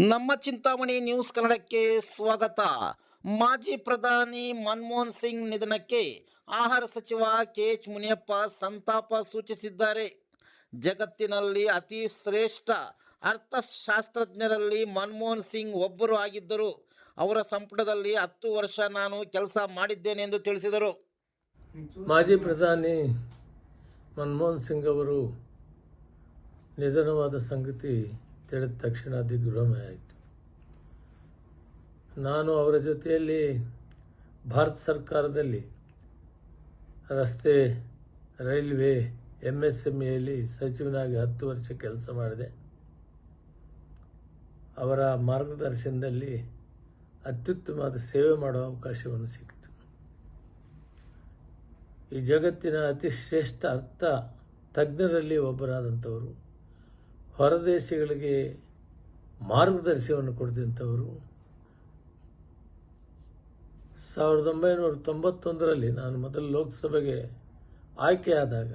ನಮ್ಮ ಚಿಂತಾಮಣಿ ನ್ಯೂಸ್ ಕನ್ನಡಕ್ಕೆ ಸ್ವಾಗತ. ಮಾಜಿ ಪ್ರಧಾನಿ ಮನಮೋಹನ್ ಸಿಂಗ್ ನಿಧನಕ್ಕೆ ಆಹಾರ ಸಚಿವ ಕೆ ಎಚ್ ಮುನಿಯಪ್ಪ ಸಂತಾಪ ಸೂಚಿಸಿದ್ದಾರೆ. ಜಗತ್ತಿನಲ್ಲಿ ಅತಿ ಶ್ರೇಷ್ಠ ಅರ್ಥಶಾಸ್ತ್ರಜ್ಞರಲ್ಲಿ ಮನಮೋಹನ್ ಸಿಂಗ್ ಒಬ್ಬರು ಆಗಿದ್ದರು. ಅವರ ಸಂಪುಟದಲ್ಲಿ ಹತ್ತು ವರ್ಷ ನಾನು ಕೆಲಸ ಮಾಡಿದ್ದೇನೆ ಎಂದು ತಿಳಿಸಿದರು. ಮಾಜಿ ಪ್ರಧಾನಿ ಮನಮೋಹನ್ ಸಿಂಗ್ ಅವರು ನಿಧನವಾದ ಸಂಗತಿ ತಿಳಿದ ತಕ್ಷಣ ದಿಗ್ಭ್ರಮೆ ಆಯಿತು. ನಾನು ಅವರ ಜೊತೆಯಲ್ಲಿ ಭಾರತ ಸರ್ಕಾರದಲ್ಲಿ ರಸ್ತೆ, ರೈಲ್ವೆ ಎಂ ಎಸ್ ಎಂ ಎಲ್ಲಿ ಸಚಿವನಾಗಿ ಹತ್ತು ವರ್ಷ ಕೆಲಸ ಮಾಡಿದೆ. ಅವರ ಮಾರ್ಗದರ್ಶನದಲ್ಲಿ ಅತ್ಯುತ್ತಮವಾದ ಸೇವೆ ಮಾಡುವ ಅವಕಾಶವನ್ನು ಸಿಕ್ಕಿತು. ಈ ಜಗತ್ತಿನ ಅತಿ ಶ್ರೇಷ್ಠ ಅರ್ಥ ತಜ್ಞರಲ್ಲಿ ಒಬ್ಬರಾದಂಥವರು ಹೊರದೇಶಗಳಿಗೆ ಮಾರ್ಗದರ್ಶನವನ್ನು ಕೊಡಿದಂಥವರು ಸಾವಿರದ ಒಂಬೈನೂರ ತೊಂಬತ್ತೊಂದರಲ್ಲಿ ನಾನು ಮೊದಲು ಲೋಕಸಭೆಗೆ ಆಯ್ಕೆಯಾದಾಗ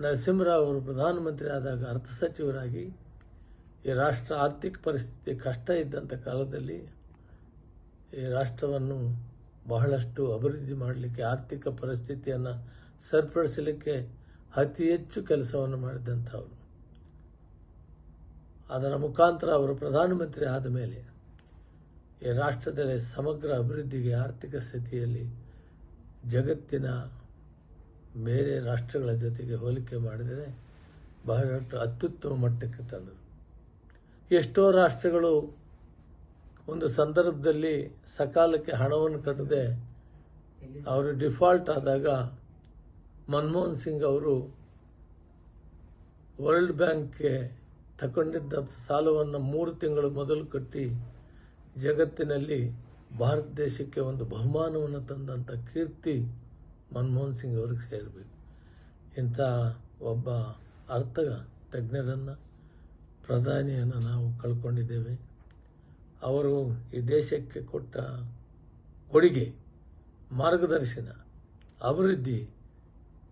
ನರಸಿಂಹರಾವ್ ಅವರು ಪ್ರಧಾನಮಂತ್ರಿ ಆದಾಗ ಅರ್ಥ ಸಚಿವರಾಗಿ ಈ ರಾಷ್ಟ್ರ ಆರ್ಥಿಕ ಪರಿಸ್ಥಿತಿ ಕಷ್ಟ ಇದ್ದಂಥ ಕಾಲದಲ್ಲಿ ಈ ರಾಷ್ಟ್ರವನ್ನು ಬಹಳಷ್ಟು ಅಭಿವೃದ್ಧಿ ಮಾಡಲಿಕ್ಕೆ ಆರ್ಥಿಕ ಪರಿಸ್ಥಿತಿಯನ್ನು ಸರಿಪಡಿಸಲಿಕ್ಕೆ ಅತಿ ಹೆಚ್ಚು ಕೆಲಸವನ್ನು ಮಾಡಿದಂಥವರು. ಅದರ ಮುಖಾಂತರ ಅವರು ಪ್ರಧಾನಮಂತ್ರಿ ಆದ ಮೇಲೆ ಈ ರಾಷ್ಟ್ರದಲ್ಲಿ ಸಮಗ್ರ ಅಭಿವೃದ್ಧಿಗೆ ಆರ್ಥಿಕ ಸ್ಥಿತಿಯಲ್ಲಿ ಜಗತ್ತಿನ ಬೇರೆ ರಾಷ್ಟ್ರಗಳ ಜೊತೆಗೆ ಹೋಲಿಕೆ ಮಾಡಿದರೆ ಬಹಳಷ್ಟು ಅತ್ಯುತ್ತಮ ಮಟ್ಟಕ್ಕೆ ತಂದರು. ಎಷ್ಟೋ ರಾಷ್ಟ್ರಗಳು ಒಂದು ಸಂದರ್ಭದಲ್ಲಿ ಸಕಾಲಕ್ಕೆ ಹಣವನ್ನು ಕಟ್ಟದೆ ಅವರು ಡಿಫಾಲ್ಟ್ ಆದಾಗ ಮನಮೋಹನ್ ಸಿಂಗ್ ಅವರು ವರ್ಲ್ಡ್ ಬ್ಯಾಂಕ್ಗೆ ತಗೊಂಡಿದ್ದ ಸಾಲವನ್ನು ಮೂರು ತಿಂಗಳು ಮೊದಲು ಕಟ್ಟಿ ಜಗತ್ತಿನಲ್ಲಿ ಭಾರತ ದೇಶಕ್ಕೆ ಒಂದು ಬಹುಮಾನವನ್ನು ತಂದಂಥ ಕೀರ್ತಿ ಮನಮೋಹನ್ ಸಿಂಗ್ ಅವ್ರಿಗೆ ಸೇರಬೇಕು. ಇಂಥ ಒಬ್ಬ ಅರ್ಥ ತಜ್ಞರನ್ನು, ಪ್ರಧಾನಿಯನ್ನು ನಾವು ಕಳ್ಕೊಂಡಿದ್ದೇವೆ. ಅವರು ಈ ದೇಶಕ್ಕೆ ಕೊಟ್ಟ ಕೊಡುಗೆ, ಮಾರ್ಗದರ್ಶನ, ಅಭಿವೃದ್ಧಿ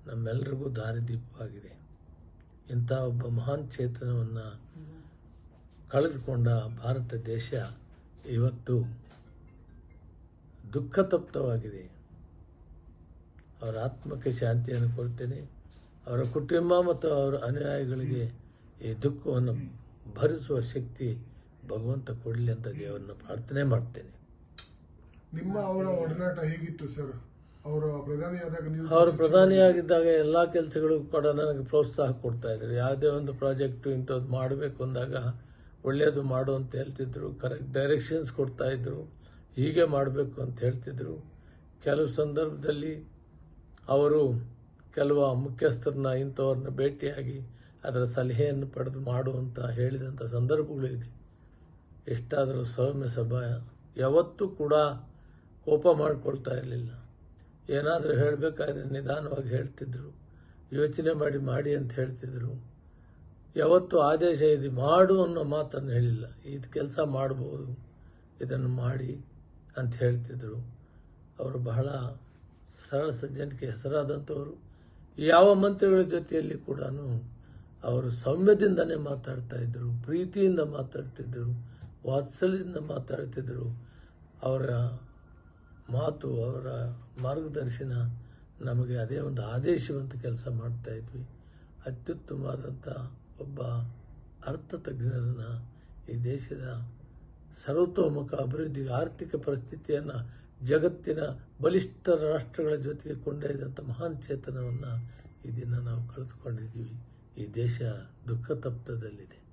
ನಮ್ಮೆಲ್ಲರಿಗೂ ದಾರಿದೀಪವಾಗಿದೆ. ಇಂಥ ಒಬ್ಬ ಮಹಾನ್ ಚೇತನವನ್ನು ಕಳೆದುಕೊಂಡ ಭಾರತ ದೇಶ ಇವತ್ತು ದುಃಖ ತಪ್ತವಾಗಿದೆ ಅವರ ಆತ್ಮಕ್ಕೆ ಶಾಂತಿಯನ್ನು ಕೊಡ್ತೇನೆ. ಅವರ ಕುಟುಂಬ ಮತ್ತು ಅವರ ಅನುಯಾಯಿಗಳಿಗೆ ಈ ದುಃಖವನ್ನು ಭರಿಸುವ ಶಕ್ತಿ ಭಗವಂತ ಕೊಡಲಿ ಅಂತ ದೇವರನ್ನು ಪ್ರಾರ್ಥನೆ ಮಾಡ್ತೇನೆ. ನಿಮ್ಮ ಅವರ ಒಡನಾಟ ಹೇಗಿತ್ತು, ಸರ್. ಅವರು ಪ್ರಧಾನಿಯಾದಾಗ ಅವರು ಪ್ರಧಾನಿಯಾಗಿದ್ದಾಗ ಎಲ್ಲ ಕೆಲಸಗಳು ಕೂಡ ನನಗೆ ಪ್ರೋತ್ಸಾಹ ಕೊಡ್ತಾ ಇದ್ರು. ಯಾವುದೇ ಒಂದು ಪ್ರಾಜೆಕ್ಟು ಇಂಥದ್ದು ಮಾಡಬೇಕು ಅಂದಾಗ ಒಳ್ಳೆಯದು ಮಾಡು ಅಂತ ಹೇಳ್ತಿದ್ರು. ಕರೆಕ್ಟ್ ಡೈರೆಕ್ಷನ್ಸ್ ಕೊಡ್ತಾ ಇದ್ರು. ಹೀಗೆ ಮಾಡಬೇಕು ಅಂತ ಹೇಳ್ತಿದ್ರು. ಕೆಲವು ಸಂದರ್ಭದಲ್ಲಿ ಅವರು ಕೆಲವು ಮುಖ್ಯಸ್ಥರನ್ನ ಇಂಥವ್ರನ್ನ ಭೇಟಿಯಾಗಿ ಅದರ ಸಲಹೆಯನ್ನು ಪಡೆದು ಮಾಡು ಅಂತ ಹೇಳಿದಂಥ ಸಂದರ್ಭಗಳು ಇದೆ. ಎಷ್ಟಾದರೂ ಸೌಮ್ಯ ಸಭಾ ಯಾವತ್ತೂ ಕೂಡ ಕೋಪ ಮಾಡಿಕೊಳ್ತಾ ಇರಲಿಲ್ಲ. ಏನಾದರೂ ಹೇಳಬೇಕಾದ್ರೆ ನಿಧಾನವಾಗಿ ಹೇಳ್ತಿದ್ರು. ಯೋಚನೆ ಮಾಡಿ ಮಾಡಿ ಅಂತ ಹೇಳ್ತಿದ್ರು. ಯಾವತ್ತೂ ಆದೇಶ ಇದೆ, ಮಾಡು ಅನ್ನೋ ಮಾತನ್ನು ಹೇಳಿಲ್ಲ. ಇದು ಕೆಲಸ ಮಾಡ್ಬೋದು, ಇದನ್ನು ಮಾಡಿ ಅಂತ ಹೇಳ್ತಿದ್ರು. ಅವರು ಬಹಳ ಸರಳ ಸಜ್ಜನಿಕೆ ಹೆಸರಾದಂಥವರು. ಯಾವ ಮಂತ್ರಿಗಳ ಜೊತೆಯಲ್ಲಿ ಕೂಡ ಅವರು ಸೌಮ್ಯದಿಂದನೇ ಮಾತಾಡ್ತಾ ಇದ್ರು, ಪ್ರೀತಿಯಿಂದ ಮಾತಾಡ್ತಿದ್ರು, ವಾತ್ಸಲ್ಯದಿಂದ ಮಾತಾಡ್ತಿದ್ರು. ಅವರ ಮಾತು ಅವರ ಮಾರ್ಗದರ್ಶನ ನಮಗೆ ಅದೇ ಒಂದು ಆದೇಶವಂತ ಕೆಲಸ ಮಾಡ್ತಾ ಇದ್ವಿ. ಅತ್ಯುತ್ತಮವಾದಂಥ ಒಬ್ಬ ಅರ್ಥ ತಜ್ಞರನ್ನು ಈ ದೇಶದ ಸರ್ವತೋಮುಖ ಅಭಿವೃದ್ಧಿಗೆ ಆರ್ಥಿಕ ಪರಿಸ್ಥಿತಿಯನ್ನು ಜಗತ್ತಿನ ಬಲಿಷ್ಠ ರಾಷ್ಟ್ರಗಳ ಜೊತೆಗೆ ಕೊಂಡೊಯ್ದಂಥ ಮಹಾನ್ ಚೇತನವನ್ನು ಈ ದಿನ ನಾವು ಕಳೆದುಕೊಂಡಿದ್ದೀವಿ. ಈ ದೇಶ ದುಃಖ ತಪ್ತದಲ್ಲಿದೆ